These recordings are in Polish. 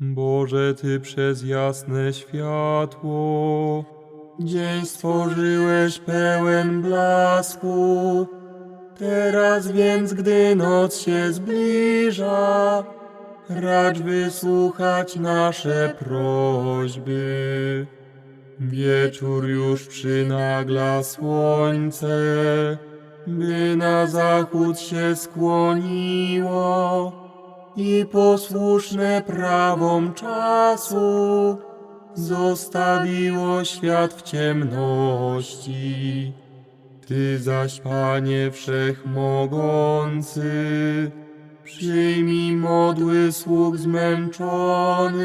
Boże, Ty przez jasne światło dzień stworzyłeś pełen blasku. Teraz więc, gdy noc się zbliża, racz wysłuchać nasze prośby. Wieczór już przynagla słońce, by na zachód się skłoniło i posłuszne prawom czasu zostawiło świat w ciemności. Ty zaś, Panie Wszechmogący, przyjmij modły sług zmęczonych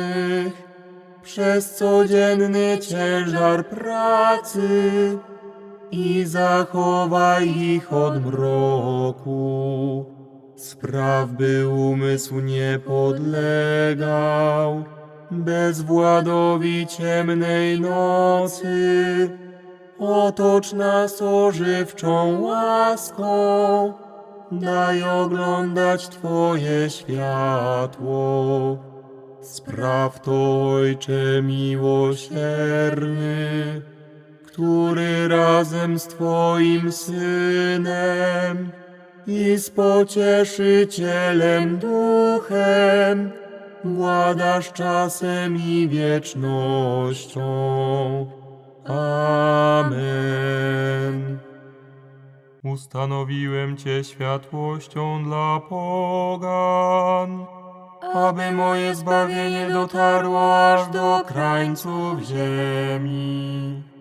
przez codzienny ciężar pracy i zachowaj ich od mroku. Spraw, by umysł nie podlegał bezwładowi ciemnej nocy. Otocz nas ożywczą łaską, daj oglądać Twoje światło. Spraw to, Ojcze miłosierny, który razem z Twoim Synem i z pocieszycielem duchem władasz czasem i wiecznością. Amen. Ustanowiłem Cię światłością dla pogan, aby moje zbawienie dotarło aż do krańców ziemi.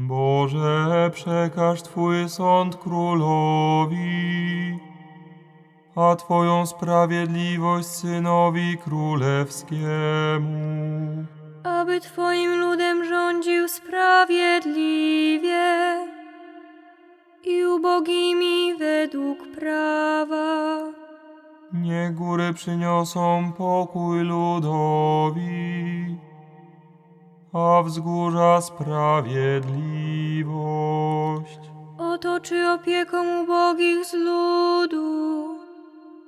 Boże, przekaż Twój sąd królowi, a Twoją sprawiedliwość synowi królewskiemu. aby Twoim ludem rządził sprawiedliwie i ubogimi według prawa. Nie góry przyniosą pokój ludowi, a wzgórza sprawiedliwość. Otoczy opieką ubogich z ludu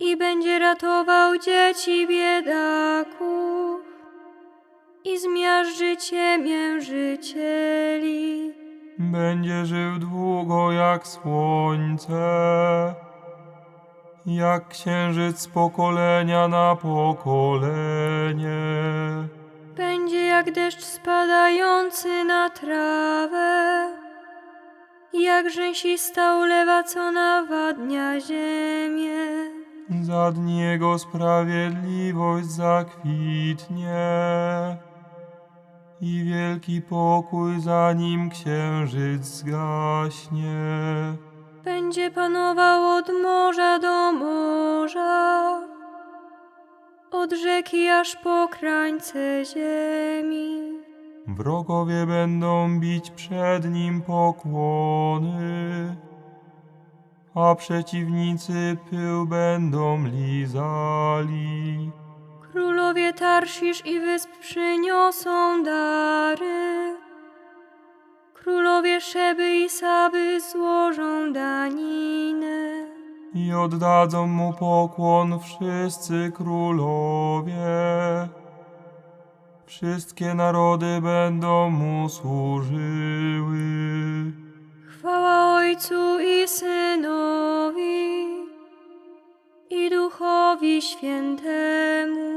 i będzie ratował dzieci biedaków i zmiażdży ciemię życieli. Będzie żył długo jak słońce, jak księżyc z pokolenia na pokolenie. Będzie jak deszcz spadający na trawę, jak rzęsista ulewa, co nawadnia ziemię. Za dni Jego sprawiedliwość zakwitnie i wielki pokój zanim księżyc zgaśnie. Będzie panował od morza do morza, od rzeki aż po krańce ziemi. Wrogowie będą bić przed Nim pokłony, a przeciwnicy pył będą lizali. Królowie Tarszisz i wysp przyniosą dary. Królowie Szeby i Saby złożą daninę. I oddadzą mu pokłon wszyscy królowie. Wszystkie narody będą mu służyły. Chwała Ojcu i Synowi i Duchowi Świętemu.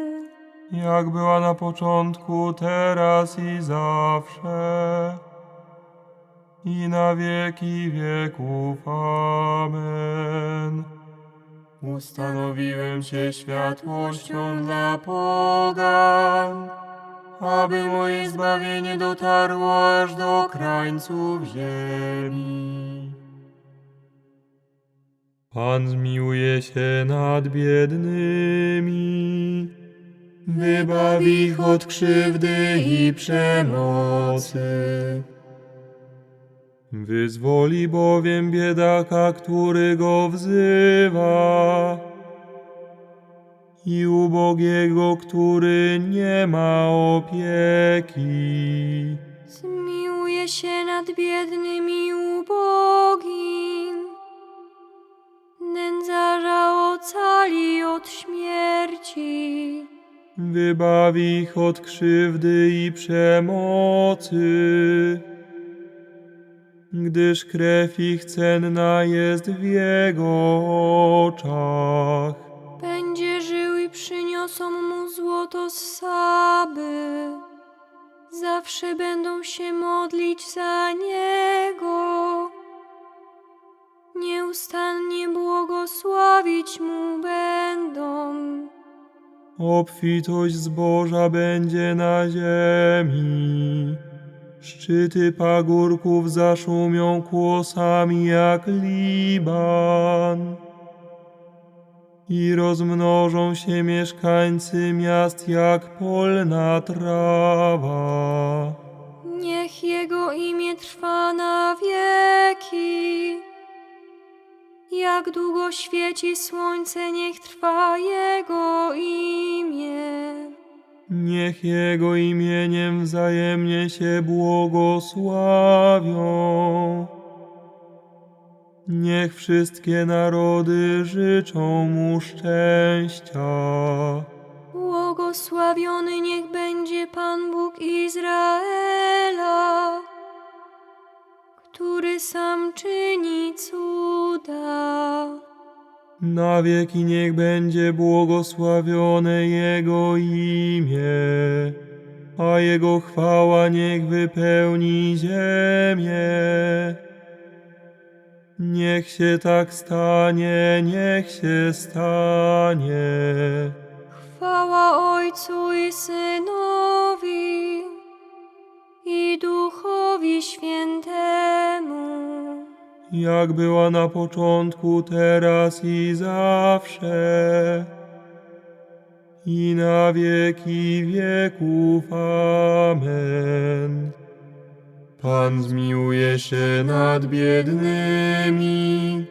Jak była na początku, teraz i zawsze. I na wieki wieków. Amen. Ustanowiłem Cię światłością dla pogan, aby moje zbawienie dotarło aż do krańców ziemi. Pan zmiłuje się nad biednymi wybaw ich od krzywdy i przemocy. Wyzwoli bowiem biedaka, który go wzywa i ubogiego, który nie ma opieki. Zmiłuje się nad biednym i ubogim. Nędzarza ocali od śmierci. Wybaw ich od krzywdy i przemocy, gdyż krew ich cenna jest w Jego oczach. Będzie żył i przyniosą mu złoto z Saby. Zawsze będą się modlić za niego. Nieustannie błogosławić mu będą. Obfitość zboża będzie na ziemi. Szczyty pagórków zaszumią kłosami jak Liban. I rozmnożą się mieszkańcy miast jak polna trawa. Niech jego imię trwa na wieki. Jak długo świeci słońce, niech trwa jego imię. Niech Jego imieniem wzajemnie się błogosławią. Niech wszystkie narody życzą Mu szczęścia. Błogosławiony niech będzie Pan Bóg Izraela, który sam czyni cuda. Na wieki niech będzie błogosławione Jego imię, a Jego chwała niech wypełni ziemię. Niech się tak stanie, niech się stanie. Chwała Ojcu i Synowi i Duchowi Świętemu. Jak była na początku, teraz i zawsze, i na wieki wieków. Amen. Pan zmiłuje się nad biednymi,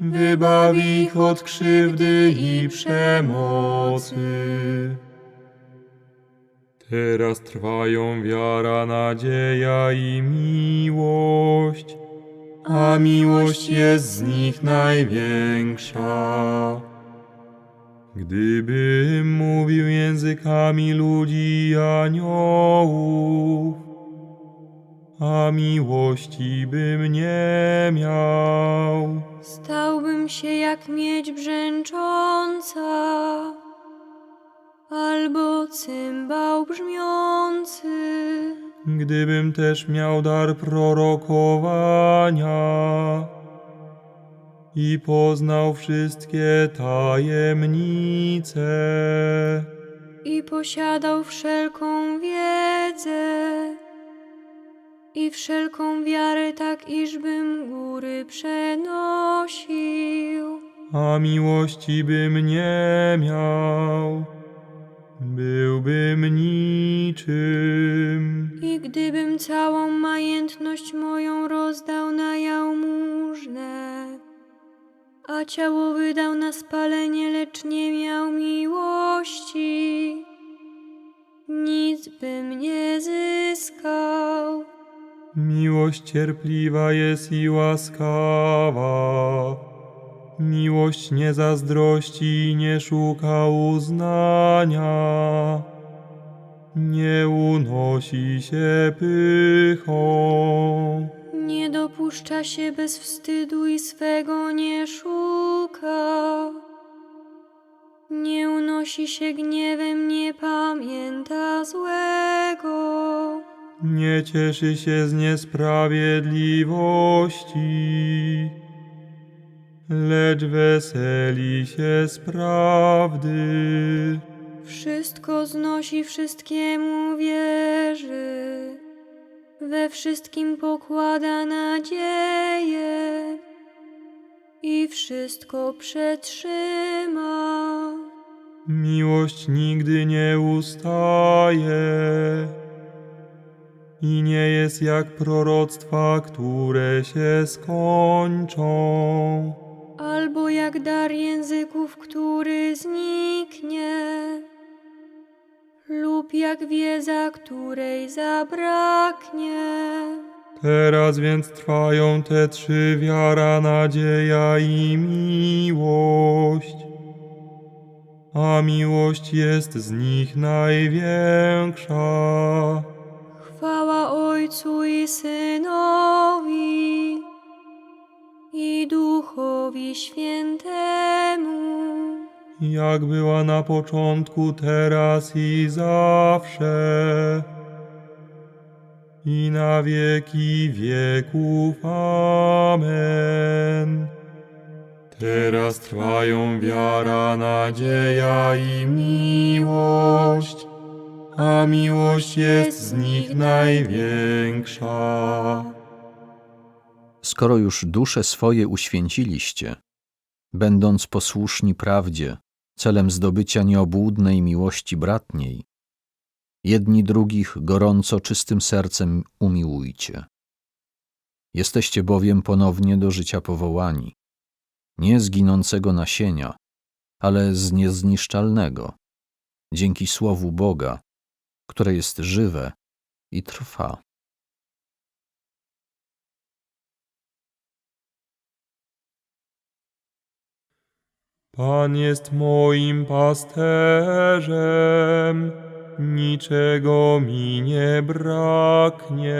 wybaw ich od krzywdy i przemocy. Teraz trwają wiara, nadzieja i miłość, a miłość jest z nich największa. Gdybym mówił językami ludzi i aniołów, a miłości bym nie miał, Stałbym się jak miedź brzęcząca, albo cymbał brzmiący. Gdybym też miał dar prorokowania i poznał wszystkie tajemnice. i posiadał wszelką wiedzę i wszelką wiarę, tak iżbym góry przenosił. a miłości bym nie miał, byłbym niczym. Gdybym całą majętność moją rozdał na jałmużnę, a ciało wydał na spalenie, lecz nie miał miłości, nic bym nie zyskał. Miłość cierpliwa jest i łaskawa. Miłość nie zazdrości i nie szuka uznania. Nie unosi się pychą. Nie dopuszcza się bez wstydu i swego nie szuka. Nie unosi się gniewem, nie pamięta złego. Nie cieszy się z niesprawiedliwości, lecz weseli się z prawdy. Wszystko znosi, wszystkiemu wierzy. We wszystkim pokłada nadzieję i wszystko przetrzyma. Miłość nigdy nie ustaje i nie jest jak proroctwa, które się skończą. albo jak dar języków, który zniknie, lub jak wiedza, której zabraknie. Teraz więc trwają te trzy wiara, nadzieja i miłość. A miłość jest z nich największa. Chwała Ojcu i Synowi i Duchowi Świętemu, Jak była na początku, teraz i zawsze. I na wieki wieków. Amen. Teraz trwają wiara, nadzieja i miłość, a miłość jest z nich największa. Skoro już dusze swoje uświęciliście, będąc posłuszni prawdzie, celem zdobycia nieobłudnej miłości bratniej, jedni drugich gorąco czystym sercem umiłujcie. Jesteście bowiem ponownie do życia powołani, nie z ginącego nasienia, ale z niezniszczalnego, dzięki Słowu Boga, które jest żywe i trwa. Pan jest moim pasterzem, niczego mi nie braknie.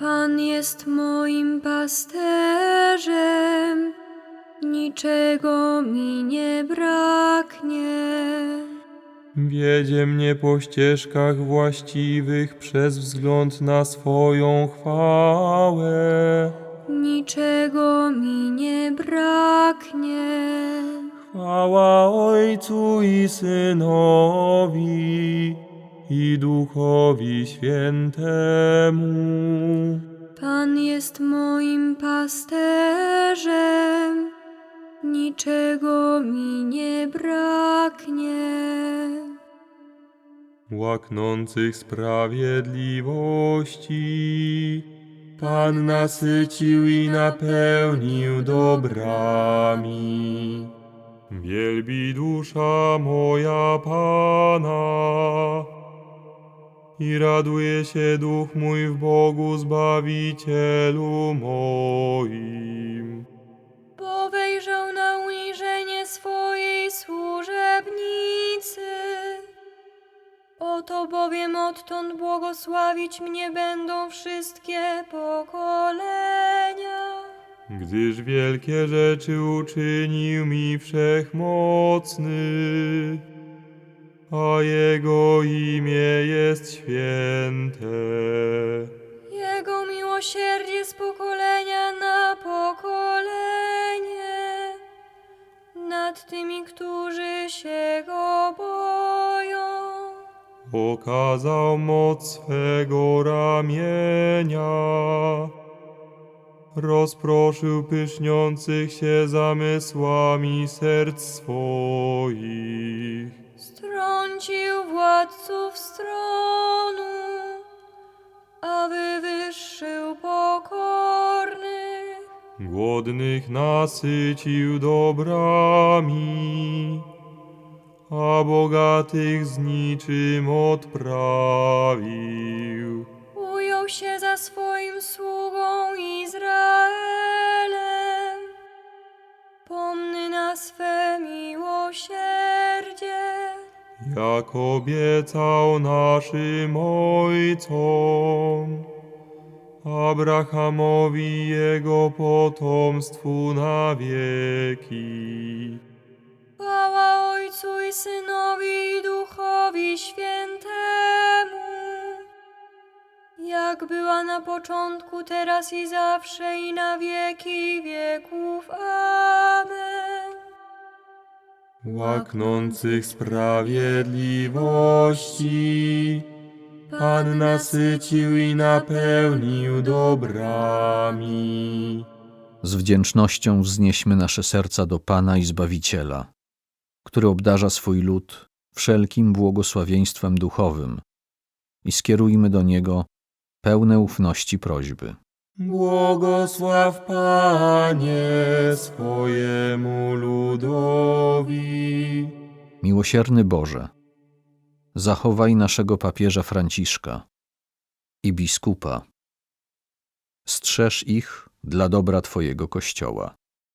Pan jest moim pasterzem, niczego mi nie braknie. Wiedzie mnie po ścieżkach właściwych przez wzgląd na swoją chwałę. Niczego mi nie braknie. Chwała Ojcu i Synowi i Duchowi Świętemu. Pan jest moim pasterzem, niczego mi nie braknie. łaknących sprawiedliwości. Pan nasycił i napełnił dobrami. Wielbi dusza moja Pana i raduje się duch mój w Bogu Zbawicielu moim. Bo wejrzał na uniżenie swojej służebnicy. Oto bowiem odtąd błogosławić mnie będą wszystkie pokolenia. Gdyż wielkie rzeczy uczynił mi wszechmocny, a Jego imię jest święte. Jego miłosierdzie z pokolenia na pokolenie nad tymi, którzy się go boją. Okazał moc swego ramienia, rozproszył pyszniących się zamysłami serc swoich. Strącił władców stronu, a wywyższył pokornych. Głodnych nasycił dobrami, a bogatych z niczym odprawił. Ujął się za swoim na swe miłosierdzie. Jak obiecał naszym ojcom, Abrahamowi jego potomstwu na wieki. Chwała Ojcu i Synowi i Duchowi Świętemu. Jak była na początku, teraz i zawsze i na wieki wieków. Amen. Łaknących sprawiedliwości, Pan nasycił i napełnił dobrami. Z wdzięcznością wznieśmy nasze serca do Pana i Zbawiciela, który obdarza swój lud wszelkim błogosławieństwem duchowym i skierujmy do Niego pełne ufności prośby. Błogosław Panie swojemu ludowi. Miłosierny Boże, zachowaj naszego papieża Franciszka i biskupa. Strzeż ich dla dobra Twojego Kościoła.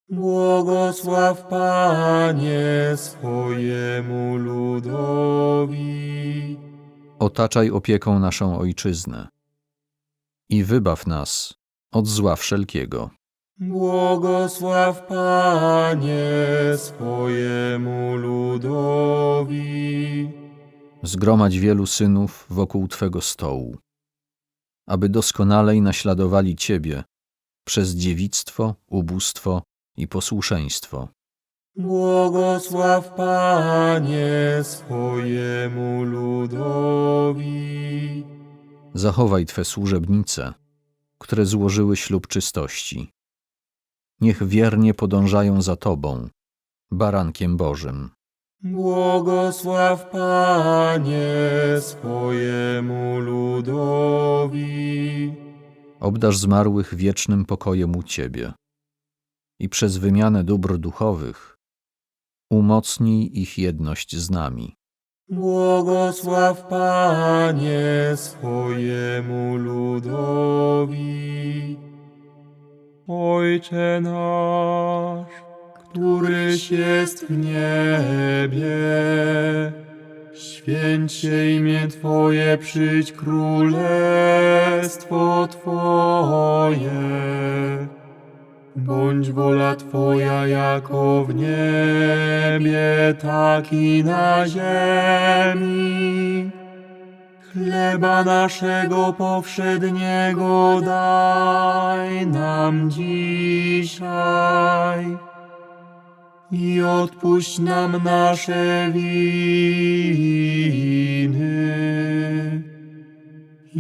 Błogosław Panie swojemu ludowi. Otaczaj opieką naszą Ojczyznę i wybaw nas od zła wszelkiego. Błogosław Panie swojemu ludowi. Zgromadź wielu synów wokół Twego stołu, aby doskonalej naśladowali Ciebie przez dziewictwo, ubóstwo i posłuszeństwo. Błogosław Panie swojemu ludowi. Zachowaj Twe służebnice, które złożyły ślub czystości. Niech wiernie podążają za Tobą, barankiem Bożym. Błogosław Panie swojemu ludowi. Obdarz zmarłych wiecznym pokojem u Ciebie i przez wymianę dóbr duchowych umocnij ich jedność z nami. Błogosław Panie swojemu ludowi. Ojcze nasz, któryś jest w niebie, święć się imię Twoje, przyjdź królestwo Twoje. Bądź wola Twoja jako w niebie, tak i na ziemi. Chleba naszego powszedniego daj nam dzisiaj. I odpuść nam nasze winy,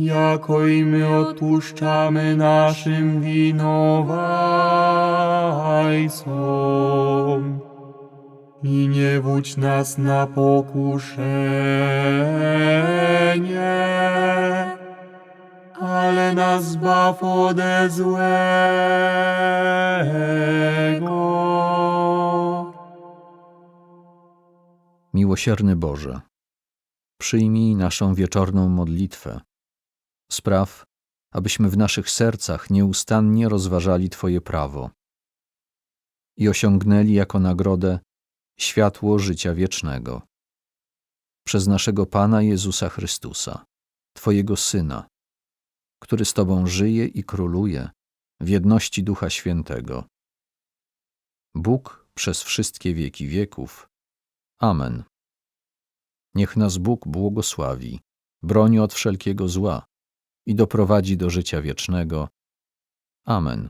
jako i my odpuszczamy naszym winowajcom. I nie wódź nas na pokuszenie, ale nas zbaw ode złego. Miłosierny Boże, przyjmij naszą wieczorną modlitwę. Spraw, abyśmy w naszych sercach nieustannie rozważali Twoje prawo i osiągnęli jako nagrodę światło życia wiecznego. Przez naszego Pana Jezusa Chrystusa, Twojego Syna, który z Tobą żyje i króluje w jedności Ducha Świętego. Bóg przez wszystkie wieki wieków. Amen. Niech nas Bóg błogosławi, broni od wszelkiego zła i doprowadzi do życia wiecznego. Amen.